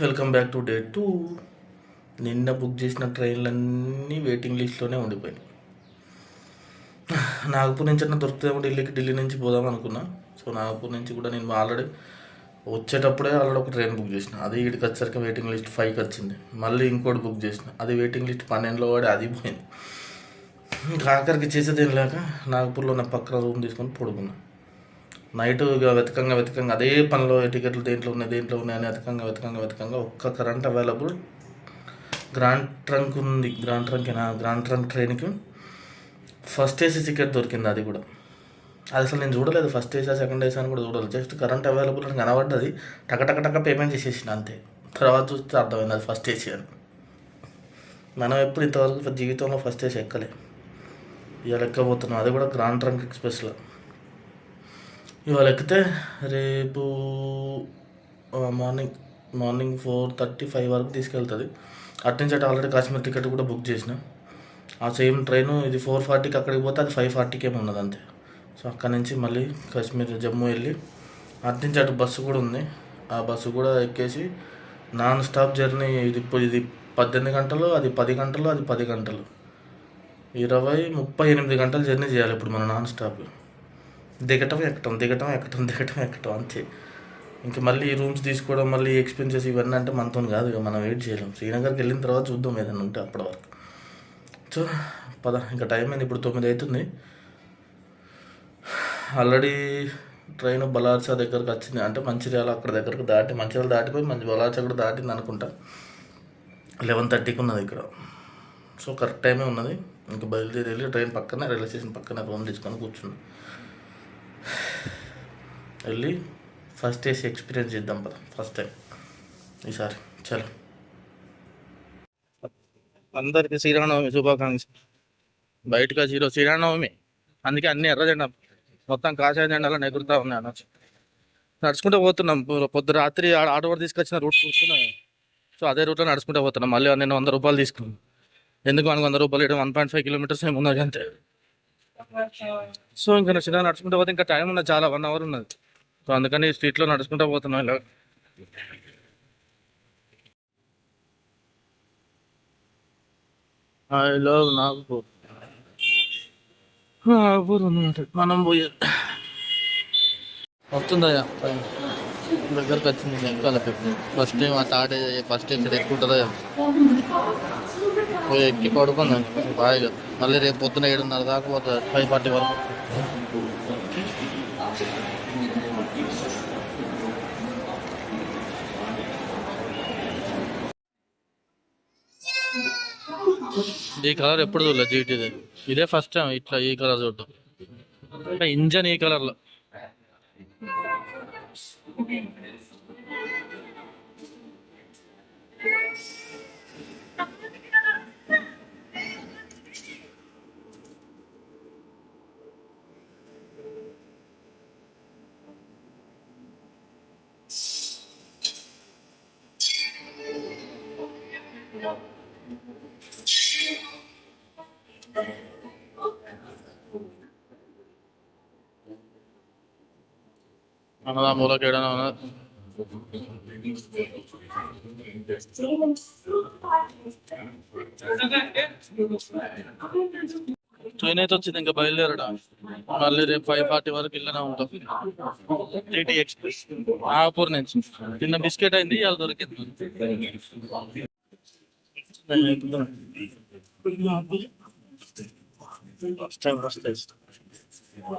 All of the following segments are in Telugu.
Welcome back to day two నిన్న బుక్ చేసిన ట్రైన్లన్నీ వెయిటింగ్ లిస్ట్లోనే ఉండిపోయినాయి. నాగపూర్ నుంచి అన్న దొరుకుతుందేమో ఢిల్లీకి ఢిల్లీ నుంచి పోదాం అనుకున్నా. సో నాగపూర్ నుంచి కూడా నేను ఆల్రెడీ వచ్చేటప్పుడే ఆల్రెడీ ఒక ట్రైన్ బుక్ చేసిన. అది ఇక్కడికి వచ్చేసరికి వెయిటింగ్ లిస్ట్ ఫైవ్కి వచ్చింది. మళ్ళీ ఇంకోటి బుక్ చేసిన. అది వెయిటింగ్ లిస్ట్ పన్నెండులో వాడి అది పోయింది. ఇంకా ఆఖరికి చేసేది ఏం లేక నాగపూర్లో నా పక్కన రూమ్ తీసుకొని పడుకున్నా. నైట్ ఇక వెతకంగా వెతకంగా అదే పనిలో టికెట్లు దేంట్లో ఉన్నాయి దేంట్లో ఉన్నాయి అని వెతకంగా వెతకంగా వెతకంగా ఒక్క కరెంట్ అవైలబుల్ గ్రాండ్ ట్రంక్ ఉంది. గ్రాండ్ ట్రంక్ గ్రాండ్ ట్రంక్ ట్రైన్కి ఫస్ట్ ఏసీ టికెట్ దొరికింది అది కూడా. అది అసలు నేను చూడలేదు ఫస్ట్ ఏసా సెకండ్ ఏసా అని కూడా చూడలేదు. జస్ట్ కరెంట్ అవైలబుల్ అని కనబడ్డది. టక టక టక పేమెంట్ చేసేసిన అంతే. తర్వాత చూస్తే అర్థమైంది అది ఫస్ట్ ఏసీ అని. మనం ఎప్పుడు ఇంతవరకు జీవితంలో ఫస్ట్ ఏసీ ఎక్కలే. ఇవాళ ఎక్కబోతున్నాం అది కూడా గ్రాండ్ ట్రంక్ ఎక్స్ప్రెస్లో ఇవాళ ఎక్కితే రేపు morning morning four thirty five వరకు తీసుకెళ్తుంది. అట్నుంచి అటు ఆల్రెడీ కాశ్మీర్ టికెట్ కూడా బుక్ చేసిన. ఆ సేమ్ ట్రైన్ ఇది ఫోర్ ఫార్టీకి అక్కడికి పోతే అది ఫైవ్ ఫార్టీకి ఏమి ఉన్నది అంతే. సో అక్కడ నుంచి మళ్ళీ కాశ్మీర్ జమ్మూ వెళ్ళి అట్నుంచి అటు బస్సు కూడా ఉంది. ఆ బస్సు కూడా ఎక్కేసి నాన్ స్టాప్ జర్నీ ఇది ఇప్పుడు ఇది పద్దెనిమిది గంటలు అది పది గంటలు అది పది గంటలు. ఇరవై ముప్పై ఎనిమిది గంటలు జర్నీ చేయాలి ఇప్పుడు మనం నాన్ స్టాప్. దిగటం ఎక్కటం దిగటం ఎక్కటం దిగటం ఎక్కటం అంతే. ఇంక మళ్ళీ ఈ రూమ్స్ తీసుకోవడం మళ్ళీ ఎక్స్పెన్సెస్ ఇవన్నీ అంటే మనతో కాదు ఇక మనం వెయిట్ చేయలేం. శ్రీనగర్కి వెళ్ళిన తర్వాత చూద్దాం ఏదైనా ఉంటే అప్పటి వరకు. సో పద ఇంకా టైం అయింది ఇప్పుడు తొమ్మిది అవుతుంది ఆల్రెడీ ట్రైన్ బలార్సా దగ్గరకు వచ్చింది. అంటే మంచిర్యాల అక్కడ దగ్గరకు దాటి మంచిర్యాల దాటిపోయి మంచి బలార్సా కూడా దాటింది అనుకుంటా. లెవెన్ థర్టీకి ఉన్నది ఇక్కడ. సో కరెక్ట్ టైమే ఉన్నది. ఇంకా బయలుదేరి వెళ్ళి ట్రైన్ పక్కనే రైల్వే స్టేషన్ పక్కనే రూమ్ తీసుకొని కూర్చున్నాను వెళ్ళి ఫస్ట్ వేసి ఎక్స్పీరియన్స్ చేద్దాం పద ఫస్ట్ టైం ఈసారి చలో. అందరికీ శ్రీరామనవమి శుభాకాంక్ష బయటగా జీరో శ్రీరామనవమి. అందుకే అన్ని ఎర్ర జెండా మొత్తం కాషాయ జెండాలో ఎగురుతా ఉన్నాయి అనొచ్చు. నడుచుకుంటూ పోతున్నాం. పొద్దు రాత్రి ఆ- తీసుకొచ్చిన రూట్ చూస్తున్నాం సో అదే రూట్లో నడుచుకుంటూ పోతున్నాం. మళ్ళీ నేను వంద రూపాయలు తీసుకున్నాను ఎందుకు మనకు వంద రూపాయలు ఇవ్వడం? వన్ పాయింట్ ఫైవ్ కిలోమీటర్స్ ఏమి ఉన్నది అంతే. సో ఇంకా చిన్న నడుచుకుంటూ పోతే ఇంకా టైం ఉన్నది చాలా వన్ అవర్ ఉన్నది. సో అందుకని స్ట్రీట్లో నడుచుకుంటూ పోతున్నాం ఇలా. I love Nagpur. నాగపూర్ ఉన్నమాట మనం పోయే వస్తుందయ్యా. దగ్గరకు వచ్చింది ఎక్కాలి ఫస్ట్ టైం ఆ థర్డ్ ఫస్ట్ ఇక్కడ ఎక్కుంటుందో పోయి ఎక్కి పడుకున్నాను బాగా మళ్ళీ రేపు పొద్దున ఏడున్నర దాకా పోతుంది ఫైవ్ ఫార్టీ వరకు. ఈ కలర్ ఎప్పుడు చూడలేదు జీటీది ఇదే ఫస్ట్ టైం ఇట్లా ఈ కలర్ చూడటం అంటే ఇంజన్ ఈ కలర్లో. అన్నదా మూలకి ట్రైన్ అయితే వచ్చింది ఇంకా బయలుదేరడా? మళ్ళీ రేపు ఫైవ్ ఫార్టీ వరకు ఇళ్ళనే ఉంటాం. టీటీ ఎక్స్ప్రెస్ నాగపూర్ నుంచి. నిన్న బిస్కెట్ అయింది ఇవాళ దొరికింది.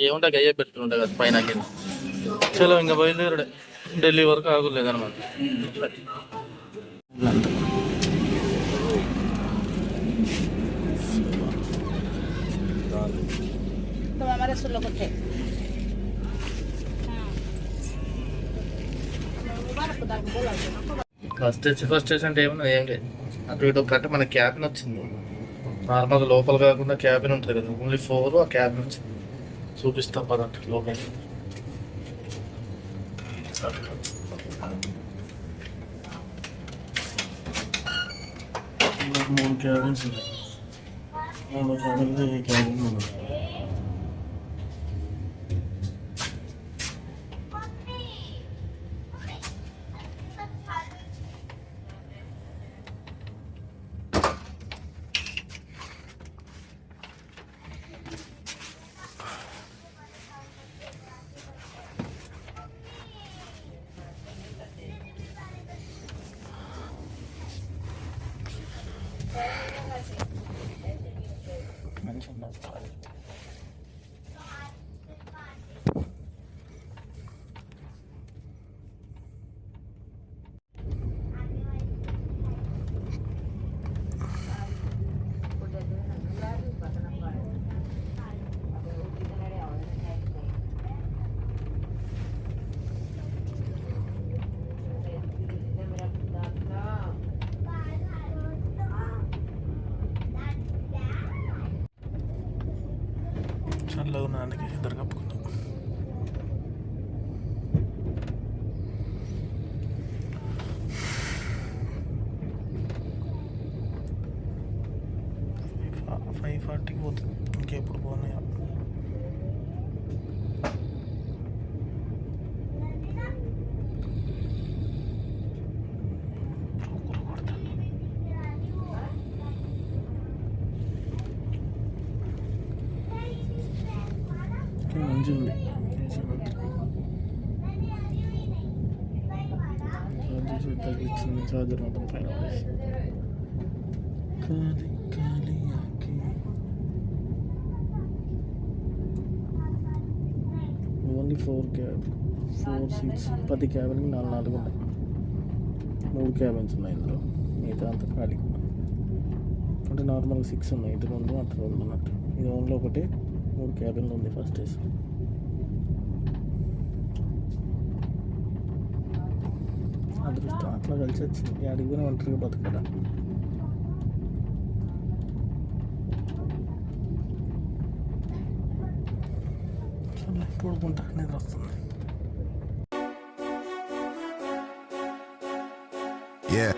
ఏముంటా గయ్యే పెట్టుకుంటా కదా పైన కింద. చలో ఇంకా బయలుదేరడే ఢిల్లీ వరకు ఆగులేదన్నమాట तो हमारे सुन लोग थे ఫస్ట్ ఫస్ట్ స్టేషన్ అంటే ఏమన్నా ఏం లేదు అటు ఇటు ఒకటి మన క్యాబిన్ వచ్చింది నార్మల్ లోపల కాకుండా క్యాబిన్ ఉంటుంది కదా. ఓన్లీ ఫోర్ ఆ క్యాబిన్ చూపిస్తాం చూపిస్తా పదండి లోపల. మూడు క్యాబిన్స్ ఉన్నాయి. మూడు క్యాబిన్లు ఈ క్యాబిన్ ఉన్నాయి なんですか？చల్లగా నాన్నకి ఇద్దరు కప్పుకుందాం. ఫైవ్ ఫార్టీకి పోతుంది ఇంకెప్పుడు పోతున్నాయో మంచిగా ఉంది చార్జర్ తగిలిచ్చింది చార్జర్ మొత్తం పైన పడేసి కాలి కాలి only four cab four seats పది క్యాబిన్కి నాలుగు నాలుగు ఉన్నాయి మూడు క్యాబిన్స్ ఉన్నాయి ఇందులో మిగతా అంతా ఖాళీ అంటే నార్మల్గా సిక్స్ ఉన్నాయి ఇటు రెండు అటు రెండు ఉన్నట్టు ఇది ఓన్లీ ఒకటి మూడు క్యాబిన్లు ఉంది ఫస్ట్ ఏసీ అదృష్టం అట్లా కలిసి వచ్చింది అడిగి పోయినా ఒంటరిగా బతకడా సర్లే, పడుకుంటా నిద్ర వస్తుంది Yeah.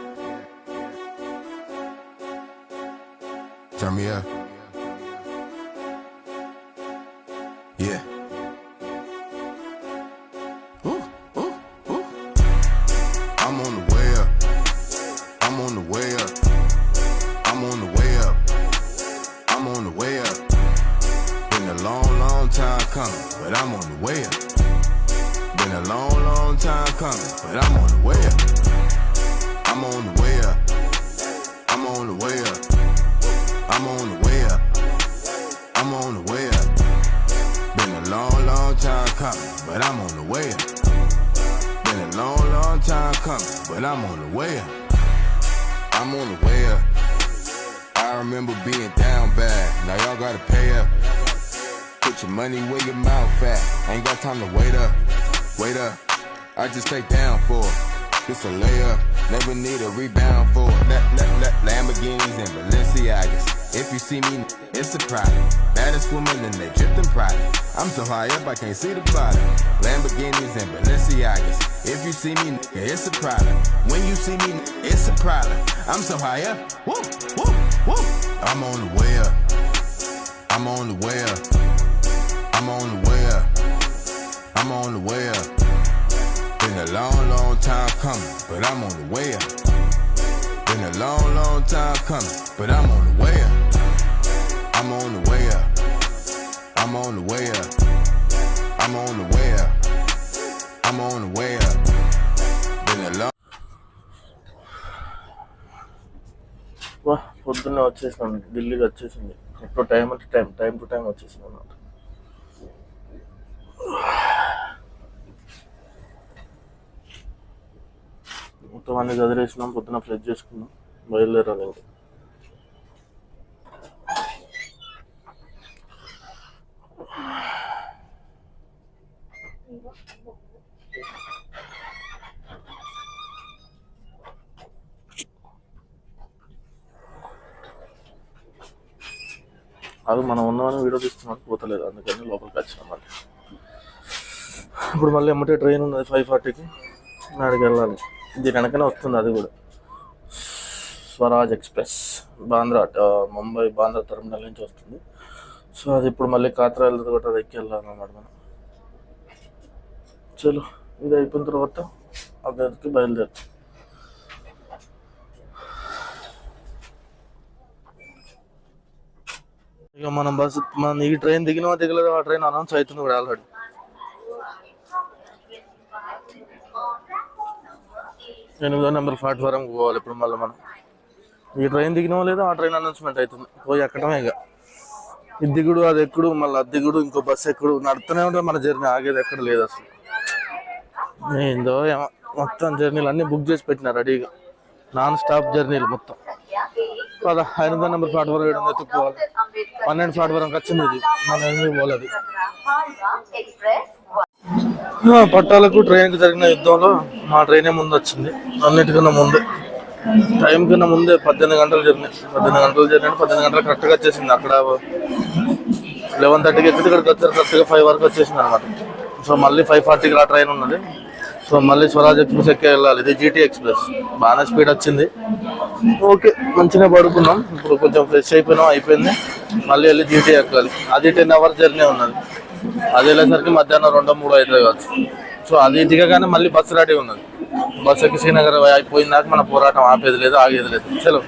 Turn me up. Coming, but I'm on the way up. I'm on the way up. I remember being down bad. Now y'all gotta pay up. Put your money where your mouth at. Ain't got time to wait up. Wait up. I just take down for it. It's a layup. Never need a rebound for it. La- la- la- Lamborghinis and Balenciagas. If you see me, it's a problem. Baddest woman and they dripping product. I'm so high up I can't see the bottom. Lamborghinis and Balenciagas. If you see me, it's a problem. When you see me, it's a problem. I'm so high up. Woo, woo, woo. I'm on the way up. I'm on the way up. I'm on the way up. I'm on the way up. Been a long, long time coming, but I'm on the way up. Been a long, long time coming, but I'm on the way up. I'm on the way up. I'm on the way up. I'm on the way up. I'm on the way up. Been a long. వా పొద్దున్నే వచ్చేసినాను ఢిల్లీకి వచ్చేసింది ఇప్పుడు టైం అంటే టైం టైం టు టైం వచ్చేసింది అన్నమాట మొత్తం అన్ని చదివేసినాం పొద్దున ఫ్రెష్ చేసుకున్నాం బయలుదేరాలి ఇంకా అది మనం ఉన్నామని వీడియో తీస్తున్నాం పోతలేదు. అందుకని లోపలికి వచ్చినాం మళ్ళీ ఇప్పుడు మళ్ళీ ఎమ్మటే ట్రైన్ ఉన్నది ఫైవ్ ఫార్టీకి నాడికి వెళ్ళాలి. ఇది వెనకనే వస్తుంది అది కూడా. స్వరాజ్ ఎక్స్ప్రెస్. బాంద్రా ముంబై బాంద్రా టెర్మినల్ నుంచి వస్తుంది. సో అది ఇప్పుడు మళ్ళీ కాత్రా వెళ్ళదు కూడా అది ఎక్కి వెళ్ళాలన్నమాట మనం. చలో ఇది అయిపోయిన తర్వాత అక్కడికి బయలుదేరుతాం. ఇక మనం బస్ మన ఈ ట్రైన్ దిగినా దిగలేదు ఆ ట్రైన్ అనౌన్స్ అవుతుంది కూడా ఆల్రెడీ. ఎనిమిదో నెంబర్ ప్లాట్ఫారంకి పోవాలి ఇప్పుడు మళ్ళీ మనం. ఈ ట్రైన్ దిగినా లేదా ఆ ట్రైన్ అనౌన్స్మెంట్ అవుతుంది. పోయి ఎక్కడమే ఇక. ఇది దిగుడు అది ఎక్కుడు మళ్ళీ అది దిగుడు ఇంకో బస్సు ఎక్కుడు నడుతూనే ఉంటుంది మన జర్నీ ఆగేది ఎక్కడ లేదు అసలు. ఏందో ఏమో మొత్తం జర్నీలు అన్నీ బుక్ చేసి పెట్టిన రెడీగా. నాన్ స్టాప్ జర్నీలు మొత్తం. పద ఐదు నెంబర్ ప్లాట్ఫామ్ ఏడు ఉంది ఎత్తుకోవాలి పన్నెండు ప్లాట్ఫామ్ వచ్చింది ఇది. మన ఎందుకు పోలేదు పట్టాలకు పట్టాలకు ట్రైన్కి జరిగిన యుద్ధంలో మా ట్రైనే ముందు వచ్చింది. అన్నిటికన్నా ముందే. టైం కన్నా ముందే పద్దెనిమిది గంటలు జర్నీ పద్దెనిమిది గంటలు జర్నీ అంటే పద్దెనిమిది గంటలు కరెక్ట్గా వచ్చేసింది. అక్కడ లెవెన్ థర్టీకి ఎక్కితే ఇక్కడికి వచ్చారు కరెక్ట్గా ఫైవ్ వరకు వచ్చేసింది అనమాట సో మళ్ళీ ఫైవ్ ఫార్టీకి ఆ ట్రైన్ ఉన్నది. సో మళ్ళీ స్వరాజ్ ఎక్స్ప్రెస్ ఎక్కి వెళ్ళాలి. ఇది జీటీ ఎక్స్ప్రెస్ బాగానే స్పీడ్ వచ్చింది. ఓకే మంచిగా పడుకున్నాం. ఇప్పుడు కొంచెం ఫ్రెష్ అయిపోయినాం అయిపోయింది. మళ్ళీ వెళ్ళి జీటీ ఎక్కాలి. అది టెన్ అవర్స్ జర్నీ ఉన్నది. అది వెళ్ళేసరికి మధ్యాహ్నం రెండో మూడో అవుతుంది కావచ్చు. సో అది దిగగానే మళ్ళీ బస్సు రెడీ ఉన్నది. బస్సు ఎక్కి శ్రీనగర్ అయిపోయినాక మన పోరాటం ఆపేది లేదు ఆగేది లేదు. చలో.